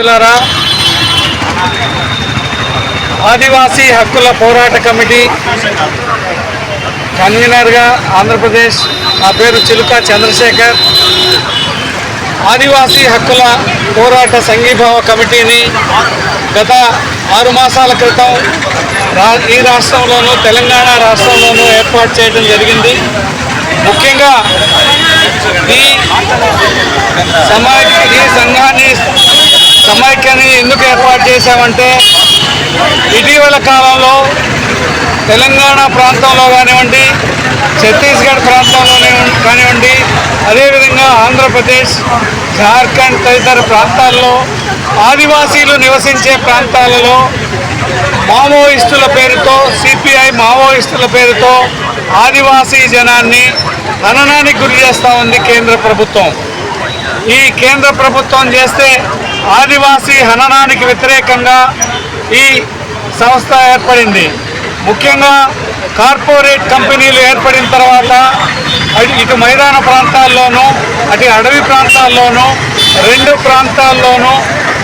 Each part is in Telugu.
మిత్రులారా ఆదివాసీ హక్కుల పోరాట కమిటీ కన్వీనర్గా ఆంధ్రప్రదేశ్ నా పేరు చిలుక చంద్రశేఖర్. ఆదివాసీ హక్కుల పోరాట సంఘీభావ కమిటీని గత ఆరు మాసాల క్రితం రా ఈ రాష్ట్రంలోనూ తెలంగాణ రాష్ట్రంలోనూ ఏర్పాటు చేయడం జరిగింది. ముఖ్యంగా ఈ సమాజ ఈ సంఘాన్ని సమైక్యని ఎందుకు ఏర్పాటు చేశామంటే ఇటీవల కాలంలో తెలంగాణ ప్రాంతంలో కానివ్వండి ఛత్తీస్గఢ్ ప్రాంతంలో కానివ్వండి అదేవిధంగా ఆంధ్రప్రదేశ్ జార్ఖండ్ తదితర ప్రాంతాల్లో ఆదివాసీలు నివసించే ప్రాంతాలలో మావోయిస్టుల పేరుతో సిపిఐ మావోయిస్టుల పేరుతో ఆదివాసీ జనాన్ని హననానికి గురి చేస్తూ ఉంది కేంద్ర ప్రభుత్వం. ఈ కేంద్ర ప్రభుత్వం చేస్తే ఆదివాసీ హననానికి వ్యతిరేకంగా ఈ సంస్థ ఏర్పడింది. ముఖ్యంగా కార్పొరేట్ కంపెనీలు ఏర్పడిన తర్వాత అటు ఇటు మైదాన ప్రాంతాల్లోనూ అటు అడవి ప్రాంతాల్లోనూ రెండు ప్రాంతాల్లోనూ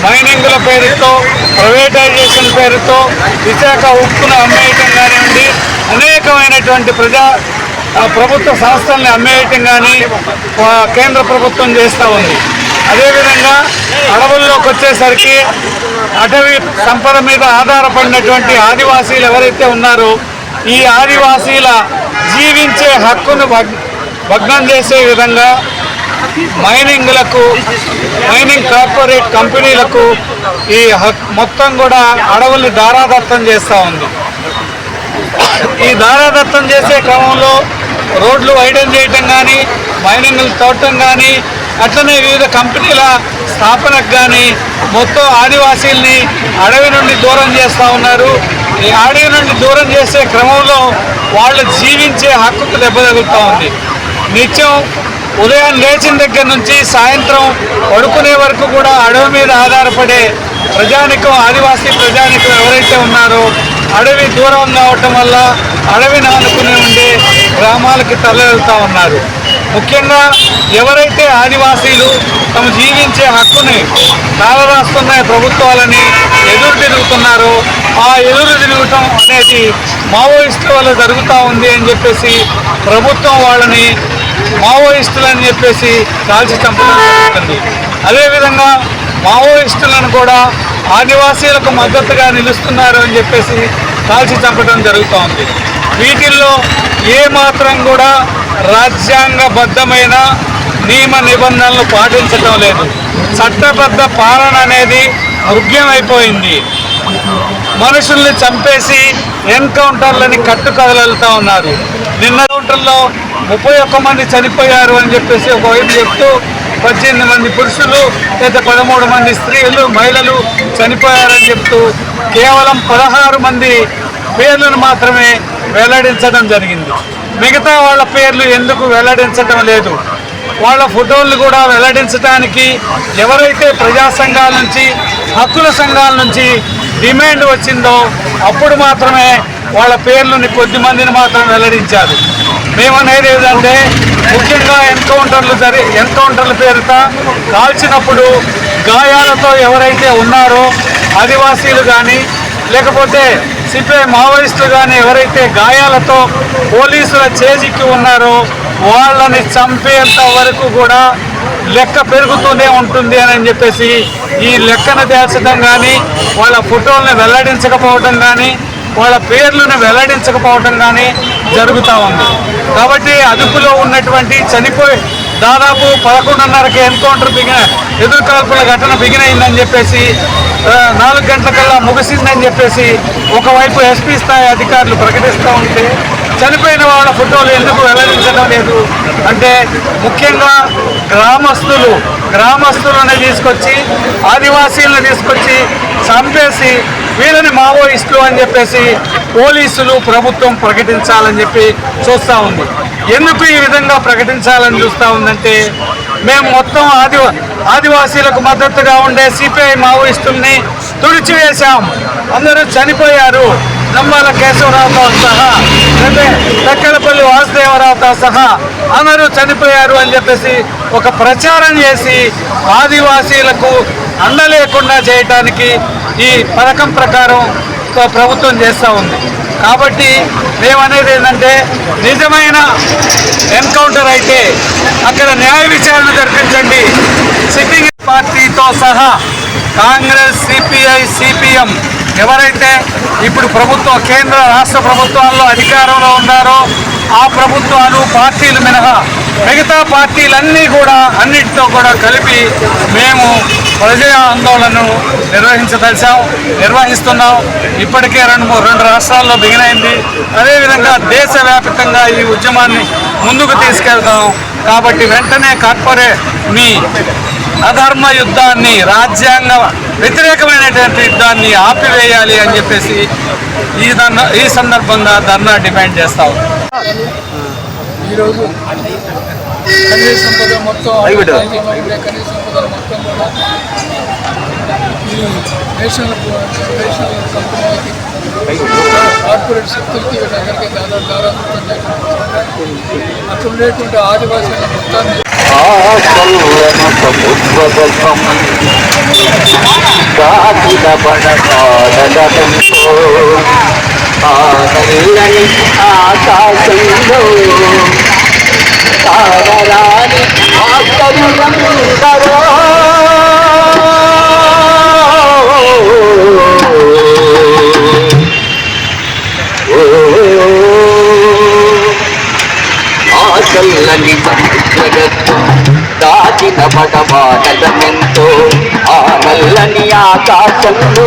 మైనింగుల పేరుతో ప్రైవేటైజేషన్ పేరుతో విశాఖ ఉక్కును అమ్మేయటం కానివ్వండి అనేకమైనటువంటి ప్రజా ప్రభుత్వ సంస్థల్ని అమ్మేయటం కానీ కేంద్ర ప్రభుత్వం చేస్తూ ఉంది. అదేవిధంగా అడవుల్లోకి వచ్చేసరికి అటవీ సంపద మీద ఆధారపడినటువంటి ఆదివాసీలు ఎవరైతే ఉన్నారో ఈ ఆదివాసీల జీవించే హక్కును భగ్నం చేసే విధంగా మైనింగ్లకు మైనింగ్ కార్పొరేట్ కంపెనీలకు ఈ మొత్తం కూడా అడవుల్ని దారాదత్తం చేస్తూ ఉంది. ఈ దారాదత్తం చేసే క్రమంలో రోడ్లు వైడన్ చేయటం కానీ మైనింగ్లు తోడటం కానీ అట్లనే వివిధ కంపెనీల స్థాపనకు కానీ మొత్తం ఆదివాసీల్ని అడవి నుండి దూరం చేస్తూ ఉన్నారు. ఈ అడవి నుండి దూరం చేసే క్రమంలో వాళ్ళు జీవించే హక్కుకు దెబ్బతగులుతూ ఉంది. నిత్యం ఉదయం లేచిన దగ్గర నుంచి సాయంత్రం పడుకునే వరకు కూడా అడవి మీద ఆధారపడే ప్రజానికం ఆదివాసీ ప్రజానికం ఎవరైతే ఉన్నారో అడవి దూరం కావటం వల్ల అడవిని ఆనుకుని ఉండే గ్రామాలకి తరలివెళ్తూ ఉన్నారు. ముఖ్యంగా ఎవరైతే ఆదివాసీలు తమ జీవించే హక్కుని కాలరాస్తున్న ప్రభుత్వాలని ఎదురు తిరుగుతున్నారో ఆ ఎదురు తిరగటం అనేది మావోయిస్టుల వల్ల జరుగుతూ ఉంది అని చెప్పేసి ప్రభుత్వం వాళ్ళని మావోయిస్టులని చెప్పేసి కాల్చి చంపడం జరుగుతుంది అదేవిధంగా మావోయిస్టులను కూడా ఆదివాసీలకు మద్దతుగా నిలుస్తున్నారు అని చెప్పేసి కాల్చి చంపడం జరుగుతోంది వీటిల్లో ఏ మాత్రం కూడా రాజ్యాంగబద్ధమైన నియమ నిబంధనలు పాటించడం లేదు. చట్టబద్ధ పాలన అనేది మృగ్యమైపోయింది. మనుషుల్ని చంపేసి ఎన్కౌంటర్లని కట్టు కదలుతూ ఉన్నారు. నిన్న కౌంటర్లో ముప్పై ఒక్క మంది చనిపోయారు అని చెప్పేసి ఒకవైపు చెప్తూ పద్దెనిమిది మంది పురుషులు లేదా పదమూడు మంది స్త్రీలు మహిళలు చనిపోయారని చెప్తూ కేవలం పదహారు మంది పేర్లను మాత్రమే వెల్లడించడం జరిగింది. మిగతా వాళ్ళ పేర్లు ఎందుకు వెల్లడించడం లేదు? వాళ్ళ ఫోటోలు కూడా వెల్లడించడానికి ఎవరైతే ప్రజా సంఘాల నుంచి హక్కుల సంఘాల నుంచి డిమాండ్ వచ్చిందో అప్పుడు మాత్రమే వాళ్ళ పేర్లని కొద్ది మందిని మాత్రం వెల్లడించారు మేమనేది ఏంటంటే ముఖ్యంగా ఎన్కౌంటర్లు జరి ఎన్కౌంటర్ల పేరుత కాల్చినప్పుడు గాయాలతో ఎవరైతే ఉన్నారో ఆదివాసీలు కానీ లేకపోతే సిపిఐ మావోయిస్టులు కానీ ఎవరైతే గాయాలతో పోలీసుల చేజిక్కి ఉన్నారో వాళ్ళని చంపేంత వరకు కూడా లెక్క పెరుగుతూనే ఉంటుంది అని చెప్పేసి ఈ లెక్కను తేల్చడం కానీ వాళ్ళ ఫోటోలను వెల్లడించకపోవడం కానీ వాళ్ళ పేర్లను వెల్లడించకపోవడం కానీ జరుగుతూ ఉంది. కాబట్టి అదుపులో ఉన్నటువంటి చనిపోయి దాదాపు పదకొండున్నరకి ఎన్కౌంటర్ బిగిన ఎదురుకాల్పుల ఘటన బిగినైందని చెప్పేసి నాలుగు గంటలకల్లా ముగిసిందని చెప్పేసి ఒకవైపు ఎస్పీ స్థాయి అధికారులు ప్రకటిస్తూ ఉంటే చనిపోయిన వాళ్ళ ఫోటోలు ఎందుకు వెల్లడించడం లేదు? అంటే ముఖ్యంగా గ్రామస్తులు గ్రామస్తులను తీసుకొచ్చి ఆదివాసీలను తీసుకొచ్చి చంపేసి వీళ్ళని మావోయిస్టులు అని చెప్పేసి పోలీసులు ప్రభుత్వం ప్రకటించాలని చెప్పి చూస్తూ ఉంది. ఎందుకు ఈ విధంగా ప్రకటించాలని చూస్తూ ఉందంటే మేము మొత్తం ఆదివా ఆదివాసీలకు మద్దతుగా ఉండే సిపిఐ మావోయిస్టుల్ని తుడిచివేశాం. అందరూ చనిపోయారు. నమ్మాల కేశవరావుతో సహా అంటే లెక్కలపల్లి వాసుదేవరావుతో సహా అందరూ చనిపోయారు అని చెప్పేసి ఒక ప్రచారం చేసి ఆదివాసీలకు అండలేకుండా చేయటానికి ఈ పథకం ప్రకారం ప్రభుత్వం చేస్తూ ఉంది. కాబట్టి మేమనేది ఏంటంటే నిజమైన ఎన్కౌంటర్ అయితే అక్కడ న్యాయ విచారణ జరిపించండి. సిట్టింగ్ పార్టీతో సహా కాంగ్రెస్ సిపిఐ సిపిఎం ఎవరైతే ఇప్పుడు ప్రభుత్వం కేంద్ర రాష్ట్ర ప్రభుత్వాల్లో అధికారంలో ఉన్నారో ఆ ప్రభుత్వాలు పార్టీలు మినహా మిగతా పార్టీలన్నీ కూడా అన్నిటితో కూడా కలిపి మేము ప్రజా ఆందోళనను నిర్వహించదలిచాం నిర్వహిస్తున్నాం ఇప్పటికే రెండు మూడు రెండు రాష్ట్రాల్లో బిగినైంది అదేవిధంగా దేశవ్యాప్తంగా ఈ ఉద్యమాన్ని ముందుకు తీసుకెళ్తాం. కాబట్టి వెంటనే కార్పొరే మీ అధర్మ యుద్ధాన్ని రాజ్యాంగ వ్యతిరేకమైనటువంటి యుద్ధాన్ని ఆపివేయాలి అని చెప్పేసి ఈ ధర్నా ఈ సందర్భంగా ధర్నా డిమాండ్ చేస్తాం. ఈరోజు ఖనిజ సంపద మొత్తం ఖనిజ సంపద మొత్తం కూడా. ఈ నేషనల్ నేషనల్ కంపెనీలకి కార్పొరేట్ శక్తులకి వీళ్ళందరికీ దాదాపు చేస్తున్నారు అక్కడ ఉండేటువంటి ఆదివాసీల మొత్తాన్ని ఆకాశంలో సాగరాని ఆకరులందరూ ఆశల్లని జగత్తు దాచిన పడబాటమెంతో ఆ నల్లని ఆకాశంలో.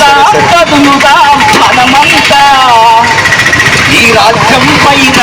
వదులుదా, వదులుదా మనమంతా ఈ రాజ్యం పైన